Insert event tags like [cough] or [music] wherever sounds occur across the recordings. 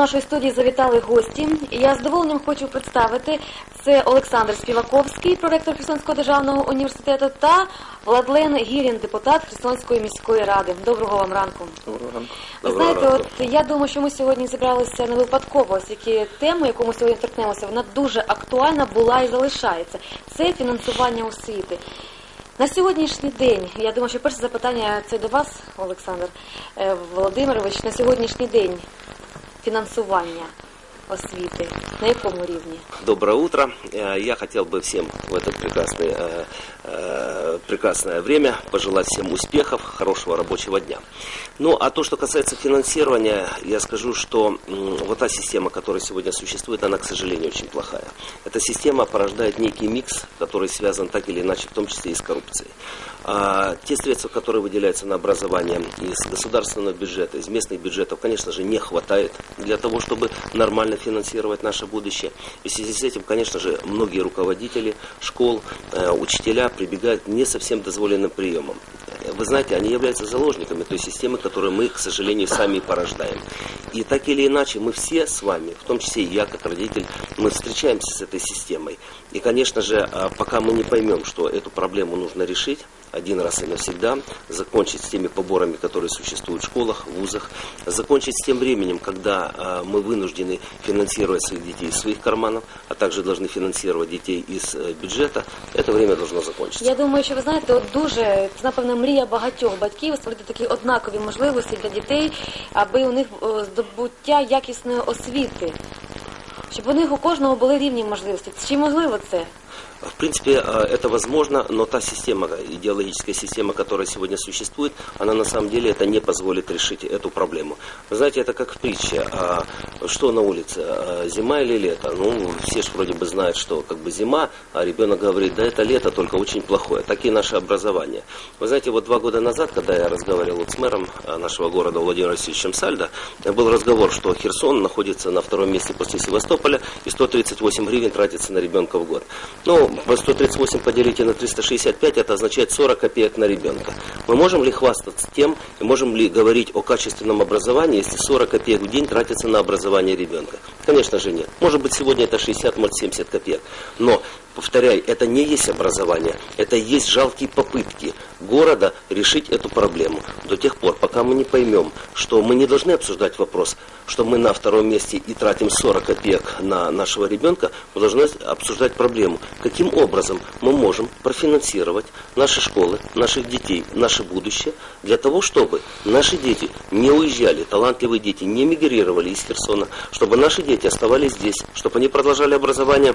нашої студії завітали гості. Я з задоволенням хочу представити це Олександр Співаковський, проректор Херсонського державного університету, та Владлен Гірін, депутат Херсонської міської ради. Доброго вам ранку. Доброго ранку. Ви Доброго знаєте, ранку. от я думаю, що ми сьогодні зібралися не випадково, оскільки тема, яку ми сьогодні торкнемося, вона дуже актуальна була і залишається. Це фінансування освіти. На сьогоднішній день, я думаю, що перше запитання це до вас, Олександр Е, Володимирович, на сьогоднішній день фінансування освіти на якому рівні? Доброе утро. Э, Я хотел бы всем в это прекрасное, э, э, прекрасное время пожелать всем успехов, хорошего рабочего дня. Ну, а то, что касается финансирования, я скажу, что м, вот та система, которая сегодня существует, она, к сожалению, очень плохая. Эта система порождает некий микс, который связан так или иначе, в том числе и с коррупцией. А, те средства, которые выделяются на образование из государственного бюджета, из местных бюджетов, конечно же, не хватает для того, чтобы нормально финансировать наше будущее. И в связи с этим, конечно же, многие руководители школ, э, учителя прибегают к не совсем дозволенным приемам. Вы знаете, они являются заложниками той системы, которую мы, к сожалению, сами порождаем. И так или иначе, мы все с вами, в том числе и я, как родитель, мы встречаемся с этой системой. И, конечно же, а, пока мы не поймем, что эту проблему нужно решить, один раз и навсегда, закончить с теми поборами, которые существуют в школах, в вузах, закончить с тем временем, когда а, мы вынуждены финансировать своих детей из своих карманов, а также должны финансировать детей из э, бюджета, это время должно закончиться. Я думаю, що ви знаєте, от дуже це напевно мрія багатьох батьків створити такі однакові можливості для дітей, аби у них е, здобуття якісної освіти. Щоб у них у кожного були рівні можливості. Чи можливо це? В принципе, э, это возможно, но та система, идеологическая система, которая сегодня существует, она на самом деле это не позволит решить эту проблему. Вы знаете, это как в притче. А что на улице, а зима или лето? Ну, все же вроде бы знают, что как бы зима, а ребенок говорит, да это лето, только очень плохое. Так и наше образование. Вы знаете, вот два года назад, когда я разговаривал вот с мэром а, нашего города Владимиром Васильевичем Сальдо, был разговор, что Херсон находится на втором месте после Севастополя, и 138 гривен тратится на ребенка в год. Ну, по 138 поделите на 365, это означает 40 копеек на ребенка. Мы можем ли хвастаться тем, и можем ли говорить о качественном образовании, если 40 копеек в день тратится на образование ребенка? Конечно же нет. Может быть, сегодня это 60, может 70 копеек. Но, повторяю, это не есть образование, это есть жалкие попытки города решить эту проблему. До тех пор, пока мы не поймем, что мы не должны обсуждать вопрос, что мы на втором месте и тратим 40 копеек на нашего ребенка, мы должны обсуждать проблему, каким образом мы можем профинансировать наши школы, наших детей, наше будущее, для того, чтобы наши дети не уезжали, талантливые дети не мигрировали из Херсона, чтобы наши дети оставались здесь, чтобы они продолжали образование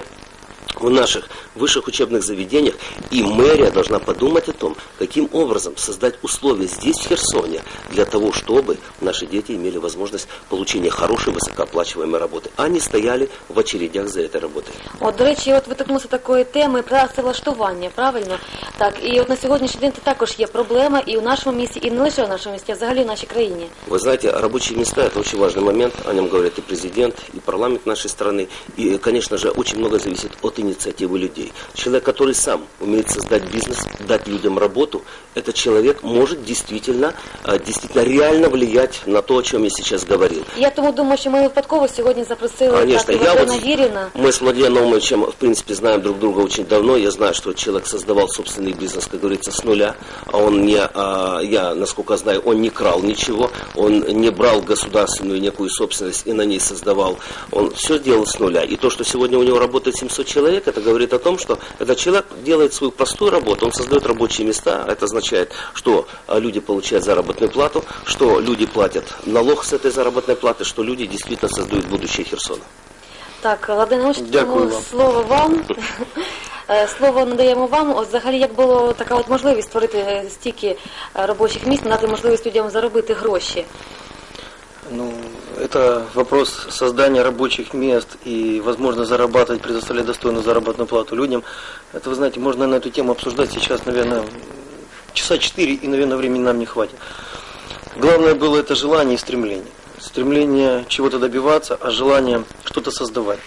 в наших высших учебных заведениях, и мэрия должна подумать о том, каким образом создать условия здесь, в Херсоне, для того, чтобы наши дети имели возможность получения хорошей, высокооплачиваемой работы, а не стояли в очередях за этой работой. От, до речі, от ви торкнулися такої теми працевлаштування, правильно? Так, і от на сьогоднішній день це також є проблема і у нашому місті, і не лише у нашому місті, а взагалі в нашій країні. Вы знаете, рабочие места – это очень важный момент, о нем говорят и президент, и парламент нашей страны, и, конечно же, очень много зависит от инициативы людей. Человек, который сам умеет создать бизнес, дать людям работу, этот человек может действительно, э, действительно реально влиять на то, о чем я сейчас говорил. Я тому думаю, що ми випадково сьогодні запросили Конечно, так, я вот, Валерина Гіріна. мы с Владимиром Наумовичем, в принципе, знаем друг друга очень давно. Я знаю, что человек создавал собственный бизнес, как говорится, с нуля. А он не, а, я, насколько знаю, он не крал ничего, он не брал государственную некую собственность и на ней создавал. Он все делал с нуля. И то, что сегодня у него работает 700 человек, это говорит о том, что этот человек делает свою простую работу, он создает рабочие места. Это означает, что а, люди получают заработную плату, что люди платят налог с этой заработной платы, что люди действительно создают будущее Херсона. Так, Владимир Іванович, Дякую тому вам. слово вам. [laughs] Е, Слово надаємо вам. От взагалі, як було така от можливість створити е, стільки е, робочих місць, надати можливість людям заробити гроші. Ну, это вопрос создания рабочих мест и возможно зарабатывать, предоставлять достойную заработную плату людям. Это, вы знаете, можно на эту тему обсуждать сейчас, наверное, часа четыре, и, наверное, времени нам не хватит. Главное было это желание и стремление. Стремление чего-то добиваться, а желание что-то создавать.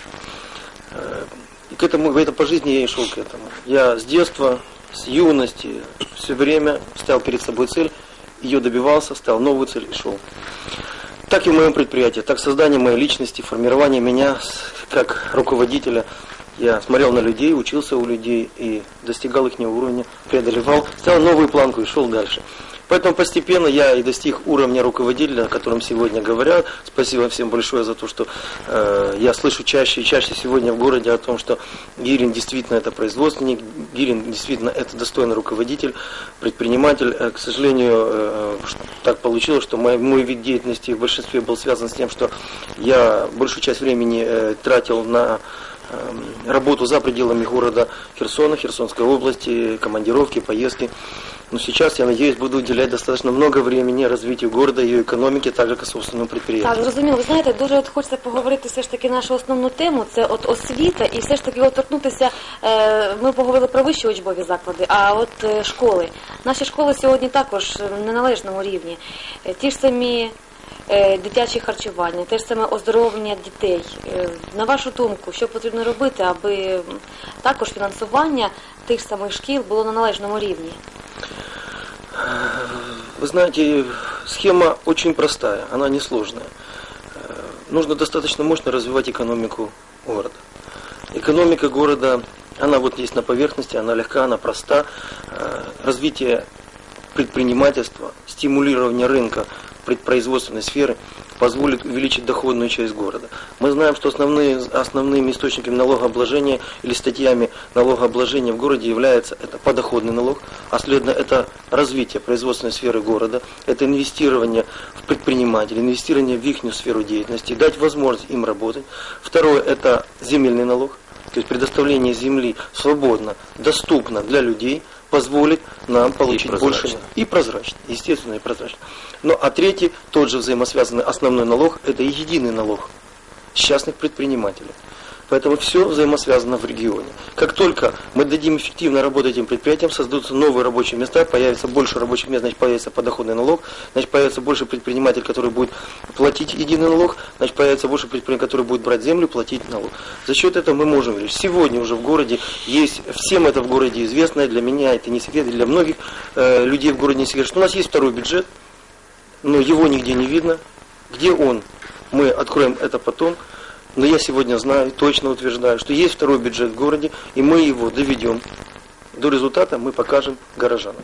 Э, И к этому, это по жизни я и шел к этому. Я с детства, с юности, все время ставил перед собой цель, ее добивался, ставил новую цель и шел. Так и в моем предприятии, так создание моей личности, формирование меня как руководителя. Я смотрел на людей, учился у людей и достигал их уровня, преодолевал, ставил новую планку и шел дальше. Поэтому постепенно я и достиг уровня руководителя, о котором сегодня говорят. Спасибо всем большое за то, что э, я слышу чаще и чаще сегодня в городе о том, что Гирин действительно это производственник, Гирин действительно это достойный руководитель, предприниматель. Э, к сожалению, э, так получилось, что мой, мой вид деятельности в большинстве был связан с тем, что я большую часть времени э, тратил на эм, работу за пределами города Херсона, Херсонской области, командировки, поездки. Но сейчас, я надеюсь, буду уделять достаточно много времени развитию города, ее економіки, так як і собственному підприємству. Так, зрозуміло. Ви знаєте, дуже от хочеться поговорити все ж таки нашу основну тему, це от освіта, і все ж таки от торкнутися, е, ми поговорили про вищі учбові заклади, а от е, школи. Наші школи сьогодні також на належному рівні. Е, Ті ж самі е, дитячі харчування, те ж саме оздоровлення дітей. Е, На вашу думку, що потрібно робити, аби також фінансування тих самих шкіл було на належному рівні? Вы знаете, схема очень простая, она несложная. Э, Нужно достаточно мощно развивать экономику города. Экономика города, она вот есть на поверхности, она легка, она проста. Э, Развитие предпринимательства, стимулирование рынка предпроизводственной сферы позволит увеличить доходную часть города. Мы знаем, что основные, основными источниками налогообложения или статьями налогообложения в городе является это подоходный налог, а следовательно это развитие производственной сферы города, это инвестирование в предпринимателей, инвестирование в их сферу деятельности, дать возможность им работать. Второе это земельный налог, то есть предоставление земли свободно, доступно для людей, позволит нам получить больше прозрачно. и прозрачно, естественно, и прозрачно. Ну а третий, тот же взаимосвязанный основной налог, это единый налог частных предпринимателей. Поэтому все взаимосвязано в регионе. Как только мы дадим эффективно работать этим предприятиям, создадутся новые рабочие места, появится больше рабочих мест, значит появится подоходный налог, значит появится больше предпринимателей, которые будут платить единый налог, значит появится больше предпринимателей, которые будут брать землю, платить налог. За счет этого мы можем увеличить. Сегодня уже в городе есть, всем это в городе известно, для меня это не секрет, для многих э, людей в городе не секрет, что у нас есть второй бюджет, но его нигде не видно. Где он? Мы откроем это потом. Но я сегодня знаю, точно утверждаю, что есть второй бюджет в городе, и мы его доведем до результата, мы покажем горожанам.